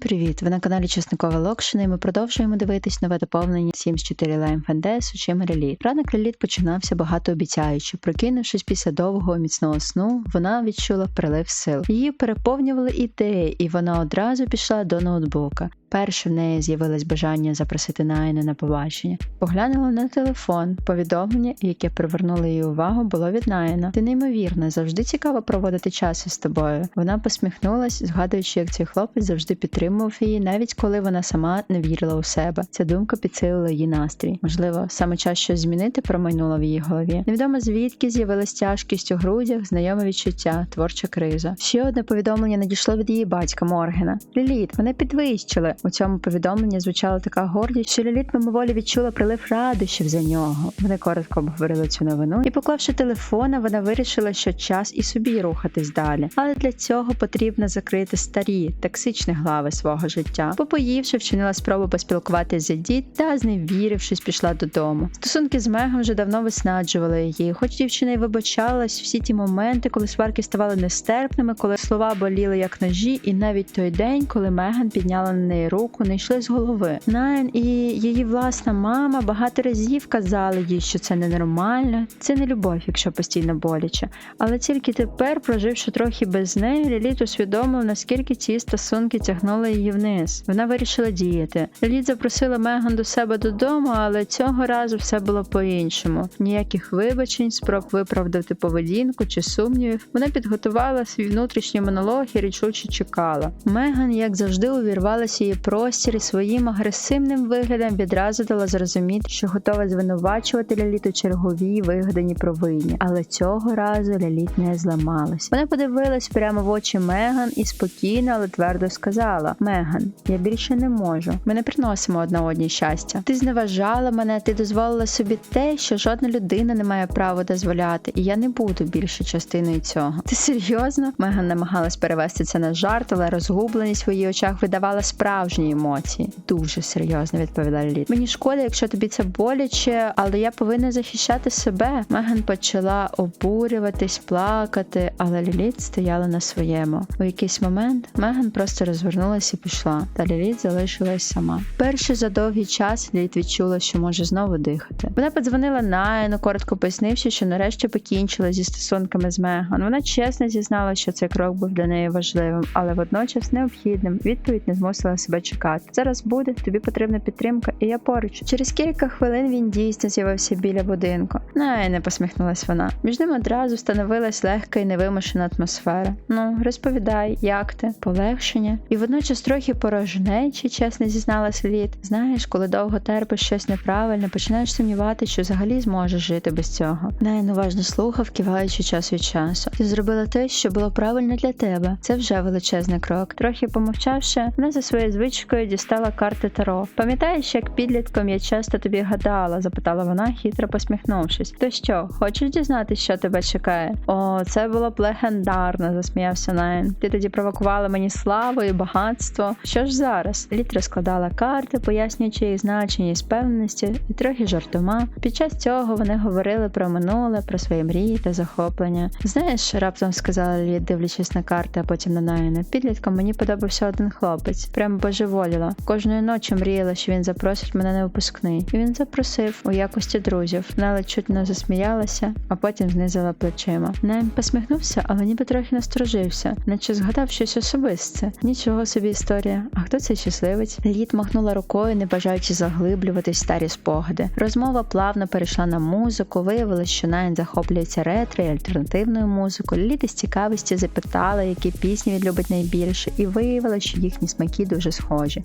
привіт! Ви на каналі Чесникова Локшина і ми продовжуємо дивитись нове доповнення Sims 4 Lime FNDS у чим Ліліт. Ранок Ліліт починався багатообіцяюче. Прокинувшись після довгого міцного сну, вона відчула прилив сил. Її переповнювали ідеї, і вона одразу пішла до ноутбука. Перше в неї з'явилось бажання запросити Найна на побачення. Поглянула на телефон. Повідомлення, яке привернуло її увагу, було від Найна. Ти неймовірна, завжди цікаво проводити час із тобою. Вона посміхнулась, згадуючи, як цей хлопець завжди підтримував її, навіть коли вона сама не вірила у себе. Ця думка підсилила її настрій. Можливо, саме час щось змінити промайнуло в її голові. Невідомо звідки з'явилась тяжкість у грудях, знайоме відчуття, творча криза. Ще одне повідомлення надійшло від її батька Моргена. Ліліт, мене підвищили. У цьому повідомленні звучала така гордість, що Ліліт мимоволі відчула прилив радощів за нього. Вони коротко обговорили цю новину, і, поклавши телефона, вона вирішила, що час і собі рухатись далі. Але для цього потрібно закрити старі токсичні глави свого життя. Попоївши, вчинила спробу поспілкуватися з дід та, зневірившись, пішла додому. Стосунки з Мегом вже давно виснаджували її, хоч дівчина й вибачалась всі ті моменти, коли сварки ставали нестерпними, коли слова боліли як ножі, і навіть той день, коли Меган підняла на неї руку, не йшли з голови. Найн і її власна мама багато разів казали їй, що це ненормально, це не любов, якщо постійно боляче. Але тільки тепер, проживши трохи без неї, Ліліт усвідомила, наскільки ці стосунки тягнули її вниз. Вона вирішила діяти. Ліліт запросила Меган до себе додому, але цього разу все було по-іншому. Ніяких вибачень, спроб виправдати поведінку чи сумнівів. Вона підготувала свій внутрішній монолог і рішуче чекала. Меган, як завжди, увірвалася її простір і своїм агресивним виглядом відразу дала зрозуміти, що готова звинувачувати Ліліт у черговій вигадані провині. Але цього разу Ліліт не зламалась. Вона подивилась прямо в очі Меган і спокійно, але твердо сказала: Меган, я більше не можу. Ми не приносимо одна одній щастя. Ти зневажала мене, ти дозволила собі те, що жодна людина не має права дозволяти, і я не буду більше частиною цього. Ти серйозно? Меган намагалась перевести це на жарт, але розгубленість в її очах видавала справжні емоції. Дуже серйозно відповіла Ліліт. Мені шкода, якщо тобі це боляче, але я повинна захищати себе. Меган почала обурюватись, плакати, але Ліліт стояла на своєму. У якийсь момент Меган просто розвернулася і пішла, та Ліліт залишилась сама. Перше за довгий час Ліліт відчула, що може знову дихати. Вона подзвонила Найну, коротко пояснивши, що нарешті покінчила зі стосунками з Меган. Вона чесно зізнала, що цей крок був для неї важливим, але водночас необхідним. Відповідь не змусила себе чекати. Зараз буде, тобі потрібна підтримка, і я поруч. Через кілька хвилин він дійсно з'явився біля будинку. Найне посміхнулась вона. Між ними одразу встановилась легка і невимушена атмосфера. Ну, розповідай, як ти, полегшення, і водночас трохи порожнечі, чесно зізналась Лід. Знаєш, коли довго терпиш щось неправильне, починаєш сумнівати, що взагалі зможеш жити без цього. Найн уважно слухав, киваючи час від часу. Ти зробила те, що було правильно для тебе. Це вже величезний крок. Трохи помовчавши, вона за своєю звичкою дістала карти Таро. Пам'ятаєш, як підлітком я часто тобі гадала? запитала вона, хитро посміхнувшись. То що, хочеш дізнатися, що тебе чекає? О, це було б легендарно, засміявся Найн. Ти тоді провокувала мені славу і багатство. Що ж зараз? Літ розкладала карти, пояснюючи їх значення і спевненості, і трохи жартома. Під час цього вони говорили про минуле, про свої мрії та захоплення. Знаєш, раптом сказала Літ, дивлячись на карти, а потім на Найна. Підлітком мені подобався один хлопець. Прямо божеволіла. Кожної ночі мріяла, що він запросить мене на випускний. І він запросив у якості друзів. Ледь чуть не засміялася, а потім знизила плечима. Найм посміхнувся, але ніби трохи насторожився, наче згадав щось особисте. Нічого собі історія. А хто цей щасливець? Літ махнула рукою, не бажаючи заглиблюватись старі спогади. Розмова плавно перейшла на музику. Виявилось, що Найн захоплюється ретро і альтернативною музикою. Літ із цікавості запитала, які пісні він любить найбільше, і виявила, що їхні смаки дуже Roger.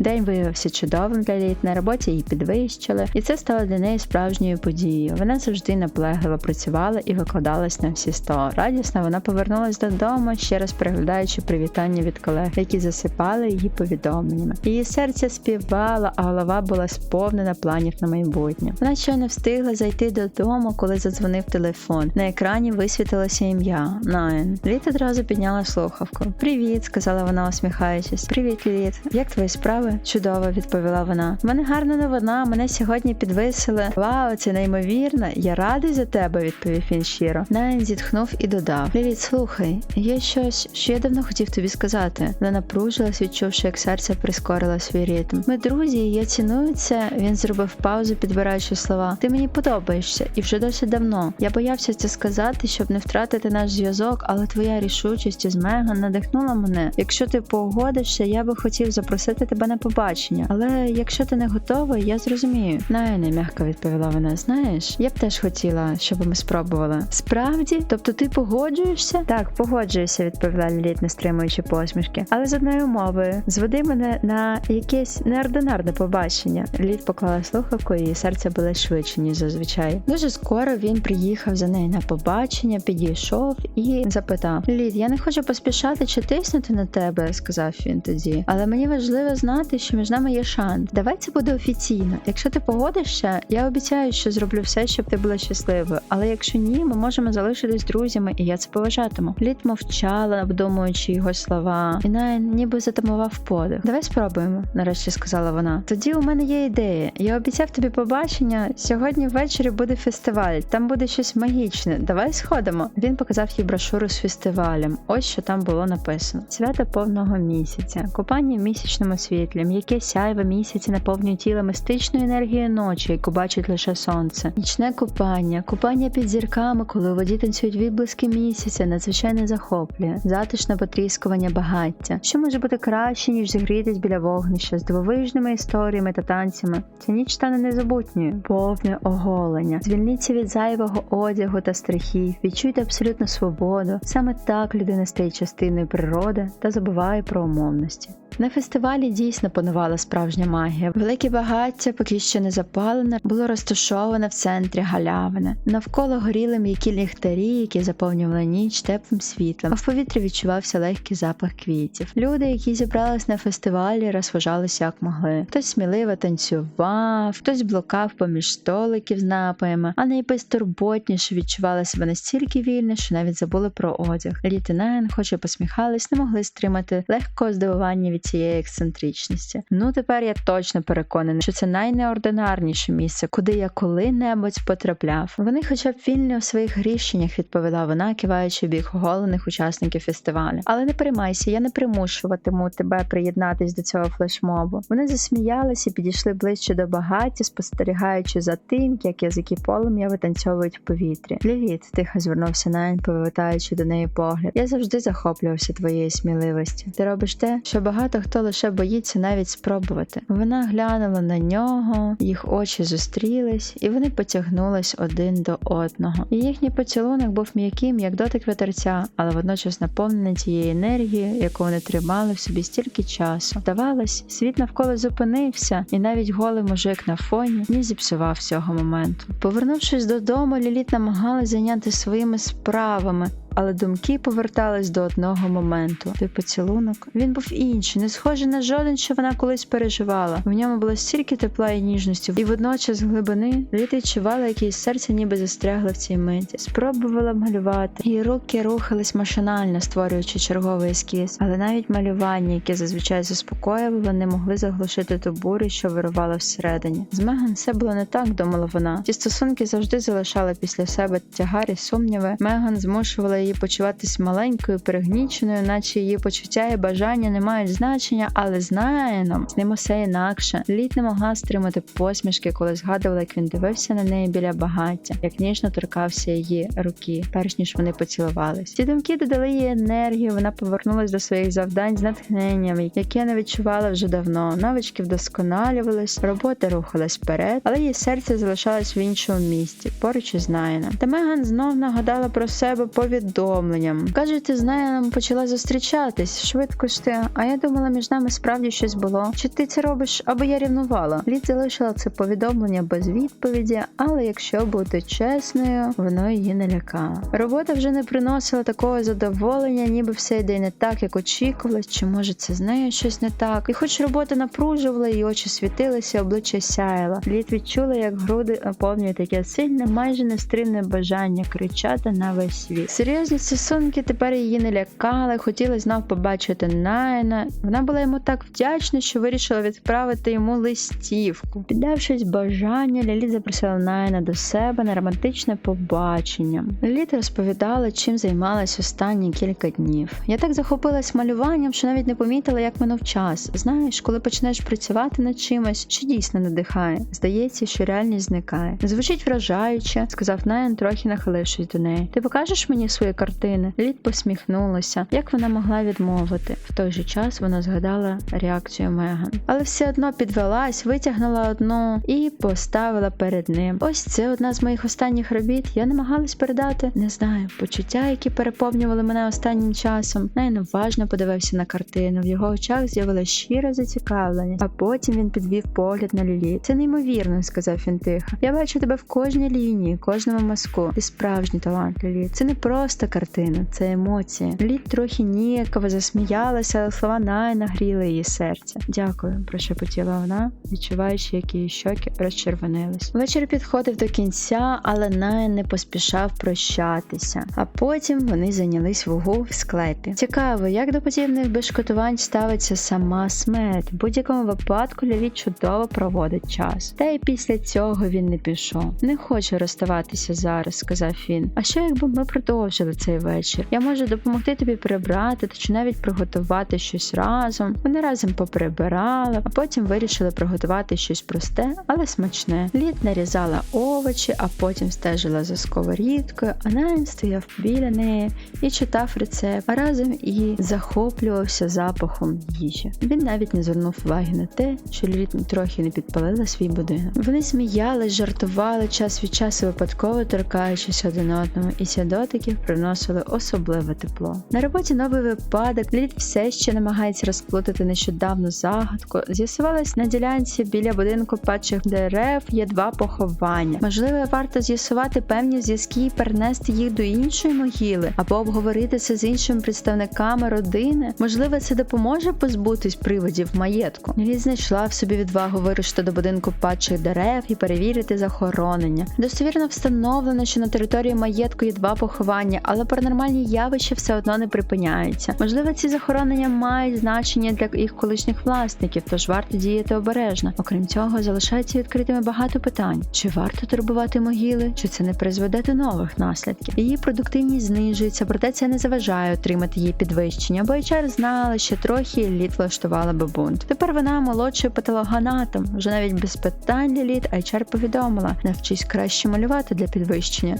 День виявився чудовим для літ. На роботі її підвищили, і це стало для неї справжньою подією. Вона завжди наполегливо працювала і викладалась на всі сто. Радісно вона повернулась додому, ще раз переглядаючи привітання від колег, які засипали її повідомленнями. Її серце співало, а голова була сповнена планів на майбутнє. Вона ще не встигла зайти додому, коли задзвонив телефон. На екрані висвітилося ім'я Найн. Літ одразу підняла слухавку. Привіт, сказала вона, усміхаючись. Привіт, Літ. Як твої справи? Справи? Чудово, відповіла вона. У мене гарна новина. Мене сьогодні підвисили. Вау, це неймовірно. Я радий за тебе, відповів він щиро. Найн зітхнув і додав: Ліліт, слухай, є щось, що я давно хотів тобі сказати. Вона напружилась, відчувши, як серце прискорило свій ритм. Ми друзі, я ціную це. Він зробив паузу, підбираючи слова. Ти мені подобаєшся, і вже досить давно. Я боявся це сказати, щоб не втратити наш зв'язок, але твоя рішучість із Меган надихнула мене. Якщо ти погодишся, я би хотів запросити тебе на побачення. Але якщо ти не готовий, я зрозумію. Найне, м'яко відповіла вона. Знаєш, я б теж хотіла, щоб ми спробували. Справді, тобто ти погоджуєшся? Так, погоджуюся, відповіла Ліліт, не стримуючи посмішки. Але з одною умовою зведи мене на якесь неординарне побачення. Ліліт поклала слухавку, і серце було швидше, ніж зазвичай. Дуже скоро він приїхав за нею на побачення, підійшов і запитав: Ліліт, я не хочу поспішати чи тиснути на тебе, сказав він тоді. Але мені важливо знати, що між нами є шанс. Давай це буде офіційно. Якщо ти погодишся, я обіцяю, що зроблю все, щоб ти була щасливою. Але якщо ні, ми можемо залишитись друзями, і я це поважатиму. Літ мовчала, обдумуючи його слова, і Найн ніби затамував подих. Давай спробуємо, нарешті сказала вона. Тоді у мене є ідея. Я обіцяв тобі побачення. Сьогодні ввечері буде фестиваль. Там буде щось магічне. Давай сходимо. Він показав їй брошуру з фестивалем. Ось що там було написано: свято повного місяця, купання в місячному світлі, м'яке сяйво місяця наповнює тіло мистичною енергією ночі, яку бачить лише сонце. Нічне купання, купання під зірками, коли у воді танцюють відблиски місяця, надзвичайно захоплює, затишне потріскування багаття. Що може бути краще, ніж зігрітись біля вогнища з дивовижними історіями та танцями? Ця ніч стане незабутньою, повне оголення. Звільніться від зайвого одягу та страхів, відчуйте абсолютну свободу. Саме так людина стає частиною природи та забуває про умовності. На фестивалі дійсно панувала справжня магія. Велике багаття, поки ще не запалене, було розташоване в центрі галявини. Навколо горіли м'які ліхтарі, які заповнювали ніч теплим світлом, а в повітрі відчувався легкий запах квітів. Люди, які зібрались на фестивалі, розважалися як могли. Хтось сміливо танцював, хтось блукав поміж столиків з напоями, а найбезтурботніше відчували себе настільки вільно, що навіть забули про одяг. Літ Найн, хоч і посміхались, не могли стримати легкого здивування від цієї ексцентричності. Ну тепер я точно переконаний, що це найнеординарніше місце, куди я коли-небудь потрапляв. Вони, хоча б вільні у своїх рішеннях, відповіла вона, киваючи в бік оголених учасників фестивалю. Але не переймайся, я не примушуватиму тебе приєднатись до цього флешмобу. Вони засміялися і підійшли ближче до багаття, спостерігаючи за тим, як язики полум'я витанцьовують в повітрі. Ліліт, тихо звернувся Найн, повертаючи до неї погляд. Я завжди захоплювався твоєю сміливості. Ти робиш те, що багато хто лише боїться навіть спробувати. Вона глянула на нього, їх очі зустрілись, і вони потягнулись один до одного. І їхній поцілунок був м'яким, як дотик вітерця, але водночас наповнений тією енергією, яку вони тримали в собі стільки часу. Здавалось, світ навколо зупинився, і навіть голий мужик на фоні не зіпсував цього моменту. Повернувшись додому, Ліліт намагалась зайняти своїми справами. Але думки повертались до одного моменту. Той поцілунок він був інший, не схожий на жоден, що вона колись переживала. В ньому було стільки тепла і ніжності, і водночас з глибини Літа відчувала, як її серце ніби застрягло в цій миті. Спробувала малювати. Її руки рухались машинально, створюючи черговий ескіз. Але навіть малювання, яке зазвичай заспокоювало, не могли заглушити ту бурю, що вирувала всередині. З Меган все було не так, думала вона. Ці стосунки завжди залишали після себе тягарі сумніви. Меган змушувала її почуватись маленькою, перегніченою, наче її почуття і бажання не мають значення, але знає нам з ним усе інакше. Літ не могла стримати посмішки, коли згадувала, як він дивився на неї біля багаття, як ніжно торкався її руки, перш ніж вони поцілувались. Ці думки додали їй енергію. Вона повернулась до своїх завдань з натхненням, яке не відчувала вже давно. Навички вдосконалювались, робота рухалась вперед, але її серце залишалось в іншому місці, поруч із Найном. Та Меган знов нагадала про себе повідомленням. Каже, ти з Найном почала зустрічатись швидко ж ти. А я думала, між нами справді щось було. Чи ти це робиш, аби я рівнувала? Лід залишила це повідомлення без відповіді, але якщо бути чесною, воно її не лякало. Робота вже не приносила такого задоволення, ніби все йде не так, як очікувалось, чи може це з нею щось не так. І хоч робота напружувала, її очі світилися, обличчя сяяло. Лід відчула, як груди наповнюють таке сильне, майже нестримне бажання кричати на весь світ. Серйозно Серйозні стосунки тепер її не лякали, хотіли знов побачити Найна. Вона була йому так вдячна, що вирішила відправити йому листівку. Піддавшись бажання, Ліліт запросила Найна до себе на романтичне побачення. Ліліт розповідала, чим займалась останні кілька днів. Я так захопилась малюванням, що навіть не помітила, як минув час. Знаєш, коли почнеш працювати над чимось, що дійсно надихає. Здається, що реальність зникає. Звучить вражаюче, сказав Найан, трохи нахилившись до неї. Ти покажеш мені свої картини? Лід посміхнулася. Як вона могла відмовити? В той же час вона згадала реакцію Меган, але все одно підвелась, витягнула одну і поставила перед ним. Ось це одна з моїх останніх робіт. Я намагалась передати, не знаю, почуття, які переповнювали мене останнім часом. Найан уважно подивився на картину. В його очах з'явилася щира зацікавленість, а потім він підвів погляд на Лілі. Це неймовірно, сказав він тихо. Я бачу тебе в кожній лінії, кожному мазку. Ти справжній талант, Лілі. Це не просто картина, це емоції. Лілі трохи ніяково засміялася, але слова Най нагріли її серце. Дякую, прошепотіла вона, відчуваючи, як її щоки розчервонились. Вечір підходив до кінця, але Най не поспішав прощатися. А потім вони зайнялись в угу в склепі. Цікаво, як до подібних безшкотувань ставиться сама смерть. В будь-якому випадку Лілі чудово проводить час. Та й після цього він не пішов. Не хочу розставатися зараз, сказав він. А що якби ми продовжили цей вечір? Я можу допомогти тобі прибрати чи навіть приготувати щось разом. Вони разом поприбирали, а потім вирішили приготувати щось просте, але смачне. Лід нарізала овочі, а потім стежила за сковорідкою, а Найн стояв біля неї і читав рецепт, а разом і захоплювався запахом їжі. Він навіть не звернув уваги на те, що Лід трохи не підпалила свій будинок. Вони сміялись, жартували час від часу випадково торкаючись один одному, і ці приносили особливе тепло. На роботі новий випадок Лід все ще намагається розплутати нещодавну загадку. З'ясувалось на ділянці біля будинку падчих дерев є два поховання. Можливо, варто з'ясувати певні зв'язки і перенести їх до іншої могили, або обговорити це з іншими представниками родини. Можливо, це допоможе позбутись приводів маєтку. Лід знайшла в собі відвагу вирушити до будинку падчих дерев і перевірити захоронення. Достовірно встановлено, що на території маєтку є два поховання, але паранормальні явища все одно не припиняються. Можливо, ці захоронення мають значення для їх колишніх власників, тож варто діяти обережно. Окрім цього, залишається відкритими багато питань: чи варто турбувати могили, чи це не призведе до нових наслідків? Її продуктивність знижується, проте це не заважає отримати її підвищення, бо HR знали, що трохи літ влаштувала би бунт. Тепер вона молодший патологоанатом. Вже навіть без питань літ HR повідомила: навчись краще малювати для підвищення.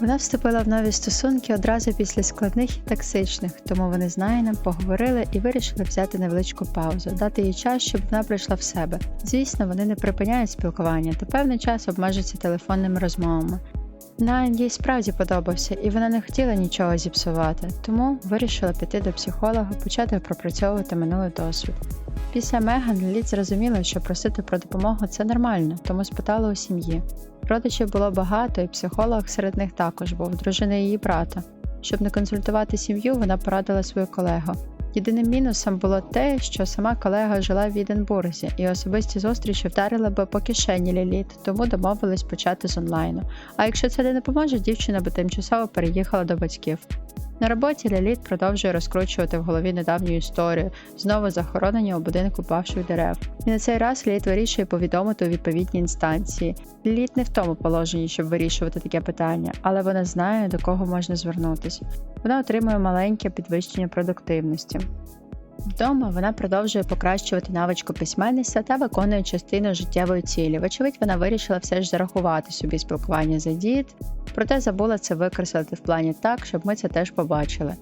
Вона вступила в нові стосунки одразу після складних і токсичних, тому вони з Найном поговорили і вирішили взяти невеличку паузу, дати їй час, щоб вона прийшла в себе. Звісно, вони не припиняють спілкування та певний час обмежаться телефонними розмовами. Найн їй справді подобався, і вона не хотіла нічого зіпсувати, тому вирішила піти до психолога, почати пропрацьовувати минулий досвід. Після Меган Лід зрозуміла, що просити про допомогу це нормально, тому спитала у сім'ї. Родичів було багато, і психолог серед них також був дружина її брата. Щоб не консультувати сім'ю, вона порадила свою колегу. Єдиним мінусом було те, що сама колега жила в Віденбурзі, і особисті зустрічі вдарили би по кишені Ліліт, тому домовились почати з онлайну. А якщо це не допоможе, дівчина би тимчасово переїхала до батьків. На роботі Ліліт продовжує розкручувати в голові недавню історію, знову захоронення у будинку павших дерев. І на цей раз Ліліт вирішує повідомити у відповідні інстанції. Ліліт не в тому положенні, щоб вирішувати таке питання, але вона знає, до кого можна звернутися. Вона отримує маленьке підвищення продуктивності. Вдома вона продовжує покращувати навичку письменництва та виконує частину життєвої цілі. Вочевидь, вона вирішила все ж зарахувати собі спілкування за дід, проте забула це викреслити в плані так, щоб ми це теж побачили.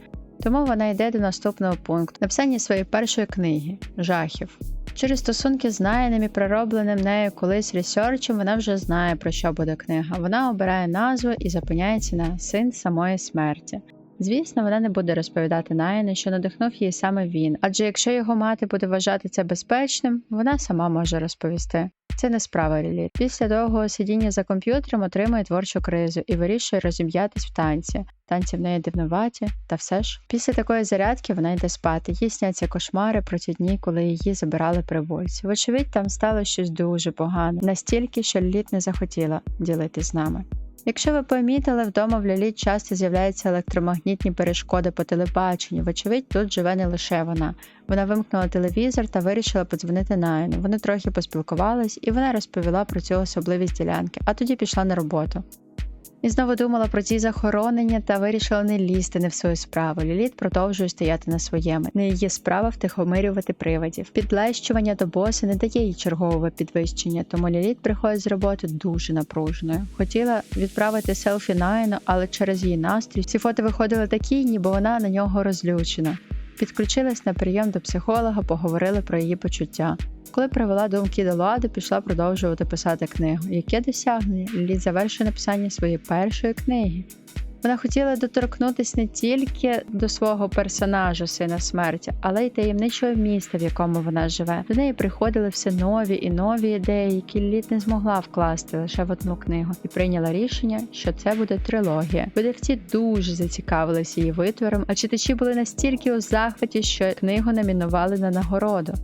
Тому вона йде до наступного пункту написання своєї першої книги жахів. Через стосунки з Найним і проробленим нею колись ресерчем вона вже знає, про що буде книга. Вона обирає назву і зупиняється на син самої смерті. Звісно, вона не буде розповідати Найну, що надихнув її саме він, адже якщо його мати буде вважати це безпечним, вона сама може розповісти. Це не справа Лілі. Після довгого сидіння за комп'ютером отримує творчу кризу і вирішує розім'ятись в танці. Танці в неї дивнуваті, та все ж після такої зарядки вона йде спати. Їй сняться кошмари про ті дні, коли її забирали привольці. Вочевидь, там стало щось дуже погане, настільки, що Ліліт не захотіла ділитись з нами. Якщо ви помітили, вдома в Лілі часто з'являються електромагнітні перешкоди по телебаченню. Вочевидь, тут живе не лише вона. Вона вимкнула телевізор та вирішила подзвонити Найну. Вони трохи поспілкувались, і вона розповіла про цю особливість ділянки, а тоді пішла на роботу. І знову думала про ці захоронення та вирішила не лізти не в свою справу. Ліліт продовжує стояти на своєму. Не її справа втихомирювати привидів. Підлещування до боса не дає їй чергового підвищення, тому Ліліт приходить з роботи дуже напруженою. Хотіла відправити селфі Найну, але через її настрій ці фото виходили такі, ніби вона на нього розлючена. Підключилась на прийом до психолога, поговорили про її почуття. Коли привела думки до ладу, пішла продовжувати писати книгу. Яке досягнення? Лід завершує написання своєї першої книги. Вона хотіла доторкнутися не тільки до свого персонажа, сина смерті, але й таємничого міста, в якому вона живе. До неї приходили все нові і нові ідеї, які Ліліт не змогла вкласти лише в одну книгу, і прийняла рішення, що це буде трилогія. Видавці дуже зацікавилися її витвором, а читачі були настільки у захваті, що книгу номінували на нагороду.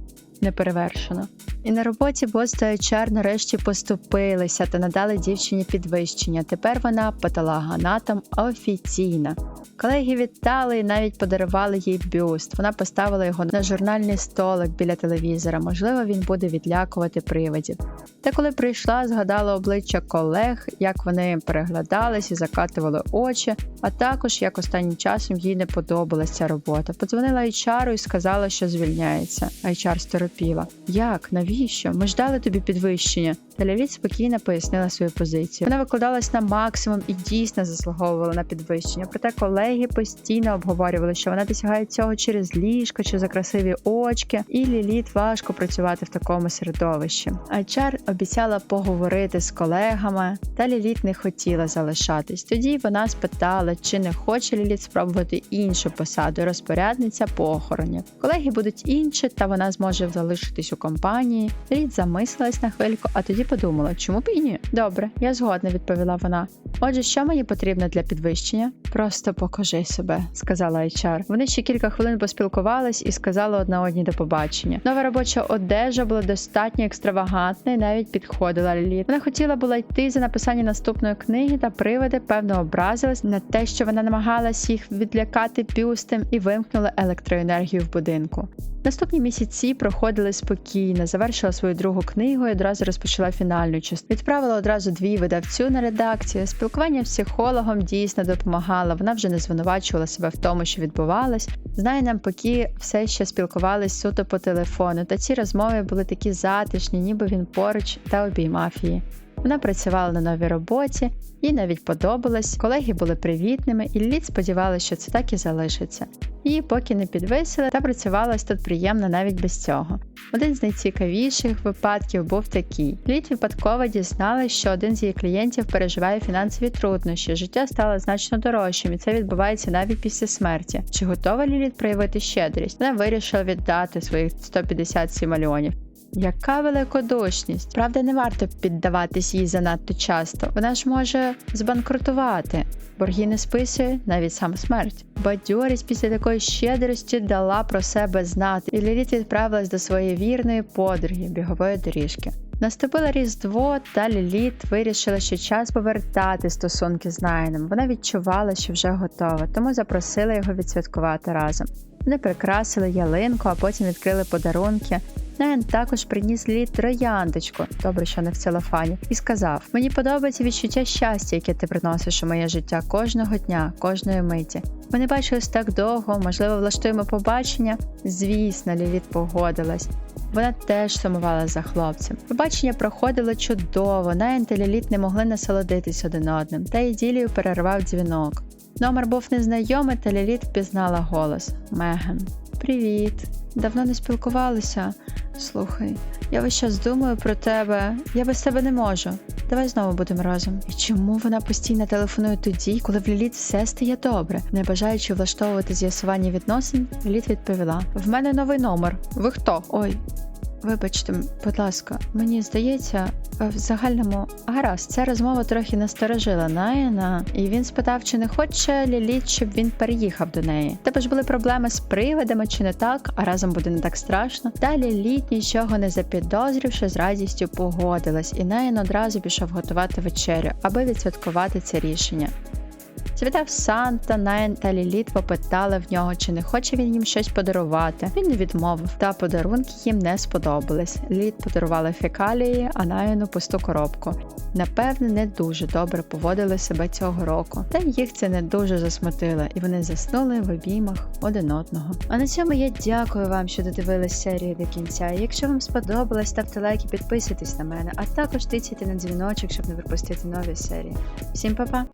Неперевершено. І на роботі бос та HR нарешті поступилися та надали дівчині підвищення. Тепер вона патологоанатом офіційна. Колеги вітали і навіть подарували їй бюст. Вона поставила його на журнальний столик біля телевізора. Можливо, він буде відлякувати привидів. Та коли прийшла, згадала обличчя колег, як вони переглядались і закатували очі, а також як останнім часом їй не подобалася робота. Подзвонила HR і сказала, що звільняється. HR сторопіла. Як? Навіщо? Ми ж дали тобі підвищення. Телевід спокійно пояснила свою позицію. Вона викладалась на максимум і дійсно заслуговувала на підвищення. Проте колеги постійно обговорювали, що вона досягає цього через ліжко чи за красиві очки, і Ліліт важко працювати в такому середовищі. Айчар обіцяла поговорити з колегами, та Ліліт не хотіла залишатись. Тоді вона спитала, чи не хоче Ліліт спробувати іншу посаду розпорядниця похоронів. Колеги будуть інші, та вона зможе залишитись у компанії. Ліліт замислилась на хвильку, а тоді подумала, чому б і ні? Добре, я згодна, відповіла вона. Отже, що мені потрібно для підвищення? Просто покажи себе, сказала HR. Вони ще кілька хвилин поспілкувались і сказали одна одній до побачення. Нова робоча одежа була достатньо екстравагантна і навіть підходила Ліліт. Вона хотіла була йти за написання наступної книги, та привиди певно образились на те, що вона намагалась їх відлякати бюстем і вимкнула електроенергію в будинку. Наступні місяці проходили спокійно, завершила свою другу книгу і одразу розпочала фінальну частину. Відправила одразу дві видавцю на редакцію. Спілкування з психологом дійсно допомагало. Вона вже не звинувачувала себе в тому, що відбувалось. Знає нам, поки все ще спілкувались суто по телефону, та ці розмови були такі затишні, ніби він поруч та обіймав її. Вона працювала на новій роботі, їй навіть подобалось. Колеги були привітними, і Ліліт сподівалася, що це так і залишиться. Її поки не підвисили, та працювалась тут приємно навіть без цього. Один з найцікавіших випадків був такий: Ліліт випадково дізналась, що один з її клієнтів переживає фінансові труднощі. Життя стало значно дорожчим, і це відбувається навіть після смерті. Чи готова Ліліт проявити щедрість? Вона вирішила віддати своїх 157 мільйонів. Яка великодушність! Правда, не варто піддаватись їй занадто часто. Вона ж може збанкрутувати. Борги не списує навіть сам смерть. Бадьорість після такої щедрості дала про себе знати, і Ліліт відправилась до своєї вірної подруги бігової доріжки. Наступило Різдво, та Ліліт вирішила, що час повертати стосунки з Найном. Вона відчувала, що вже готова, тому запросила його відсвяткувати разом. Вони прикрасили ялинку, а потім відкрили подарунки. Найн також приніс Ліліт трояндочку, добре, що не в целофані, і сказав: Мені подобається відчуття щастя, яке ти приносиш у моє життя кожного дня, кожної миті. Ми не бачились так довго, можливо, влаштуємо побачення. Звісно, Ліліт погодилась. Вона теж сумувала за хлопцем. Побачення проходило чудово, Найн та Ліліт не могли насолодитись один одним, та іділію перервав дзвінок. Номер був незнайомий, та Ліліт впізнала голос Меган. Привіт! Давно не спілкувалися. Слухай, я весь час думаю про тебе. Я без тебе не можу. Давай знову будемо разом. І чому вона постійно телефонує тоді, коли в Ліліт все стає добре? Не бажаючи влаштовувати з'ясування відносин, Ліліт відповіла: В мене новий номер. Ви хто? Ой. Вибачте, будь ласка, мені здається, в загальному гаразд, ця розмова трохи насторожила Найана, і він спитав, чи не хоче Ліліт, щоб він переїхав до неї. Тебе ж були проблеми з привидами, чи не так, а разом буде не так страшно. Та Ліліт, нічого не запідозрівши, з радістю погодилась, і Найан одразу пішов готувати вечерю, аби відсвяткувати це рішення. Завітав Санта, Найн та Ліліт попитали в нього, чи не хоче він їм щось подарувати. Він не відмовив, та подарунки їм не сподобались. Ліліт подарувала фекалії, а Найну пусту коробку. Напевне, не дуже добре поводили себе цього року, та їх це не дуже засмутило, і вони заснули в обіймах один одного. А на цьому я дякую вам, що додивились серію до кінця. Якщо вам сподобалось, ставте лайк і підписуйтесь на мене, а також тицяйте на дзвіночок, щоб не пропустити нові серії. Всім па-па!